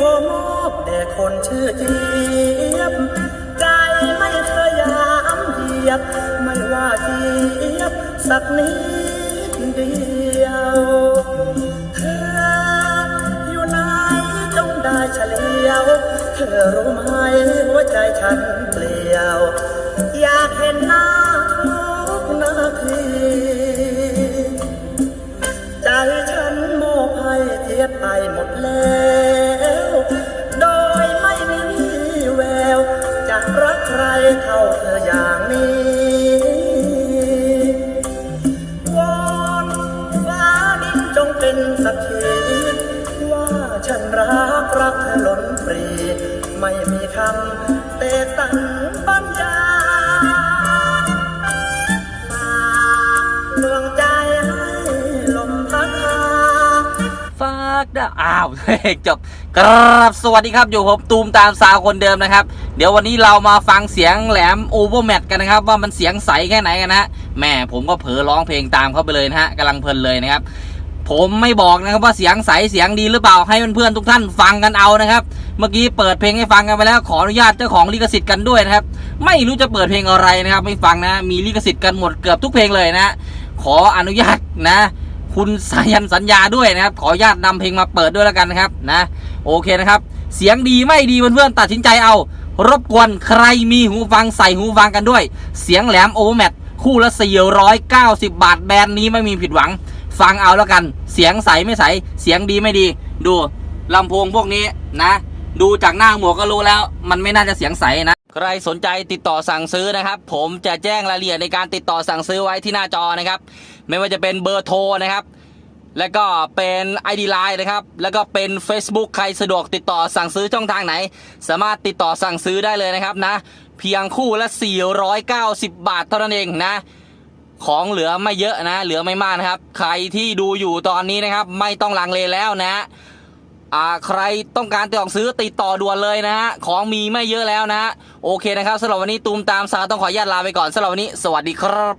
มอบแด่คนชื่อเจี๊ยบ ใจไม่เคยยามเหยียบ ไม่ว่าเจี๊ยบสักนิดเดียวเธออยู่ไหนจงได้เฉลียว เธอรู้ไหมหัวใจฉันเปลี่ยว อยากเห็นหน้าทุกนาทีใจฉันมอบให้เทียบไปหมดแล้ว รักใครเท่าเธออย่างนี้วอนฟ้าดินจงเป็นสักทีว่าฉันรักรักเธอล้นปรี ไม่มีคำเตะตันบรรยาากดาอ้าวจบครับสวัสดีครับ อยู่ผมตูมตามสาวคนเดิมนะครับ เดี๋ยววันนี้เรามาฟังเสียงแหลมโอเวอร์แมทกันนะครับ ว่ามันเสียงใสแค่ไหนกันนะแม่ผมก็เผลอร้องเพลงตามเขาไปเลยนะฮะกำลังเพลินเลยนะครับ ผมไม่บอกนะครับว่าเสียงใสเสียงดีหรือเปล่าให้เพื่อนๆทุกท่านฟังกันเอานะครับ เมื่อกี้เปิดเพลงให้ฟังกันไปแล้วขออนุญาตเจ้าของลิขสิทธิ์กันด้วยนะครับ ไม่รู้จะเปิดเพลงอะไรนะครับ ไม่ฟังนะ มีลิขสิทธิ์กันหมดเกือบทุกเพลงเลยนะ ขออนุญาตนะ คุณสายันสัญญาด้วยนะครับ ขออนุญาตนำเพลงมาเปิดด้วยแล้วกันนะครับนะโอเคนะครับ เสียงดีไม่ดีเพื่อนๆตัดสินใจเอา รบกวนใครมีหูฟังใส่หูฟังกันด้วย เสียงแหลมโอเวอร์แมทคู่ละ 490 บาทแบรนด์นี้ไม่มีผิดหวัง ฟังเอาแล้วกัน เสียงใสไม่ใส เสียงดีไม่ดี ดูลำโพงพวกนี้นะ ดูจากหน้าหมวกก็รู้แล้ว มันไม่น่าจะเสียงใสนะ ใครสนใจติดต่อสั่งซื้อนะครับ ผมจะแจ้งรายละเอียดในการติดต่อสั่งซื้อไว้ที่หน้าจอนะครับ ไม่ว่าจะเป็นเบอร์โทรนะครับ แล้วก็เป็น ID Line นะครับ แล้วก็เป็น Facebook ใครสะดวกติดต่อสั่งซื้อช่องทางไหน สามารถติดต่อสั่งซื้อได้เลยนะครับนะ เพียงคู่ละ 490 บาทเท่านั้นเองนะของเหลือไม่เยอะนะ เหลือไม่มากนะครับ ใครที่ดูอยู่ตอนนี้นะครับ ไม่ต้องลังเลแล้วนะ อ่าใครต้องการติดต่อซื้อติดต่อด่วนเลยนะฮะของมีไม่เยอะแล้วนะฮะโอเคนะครับสำหรับวันนี้ตูมตามสาต้องขออนุญาตลาไปก่อนสำหรับวันนี้ สวัสดีครับ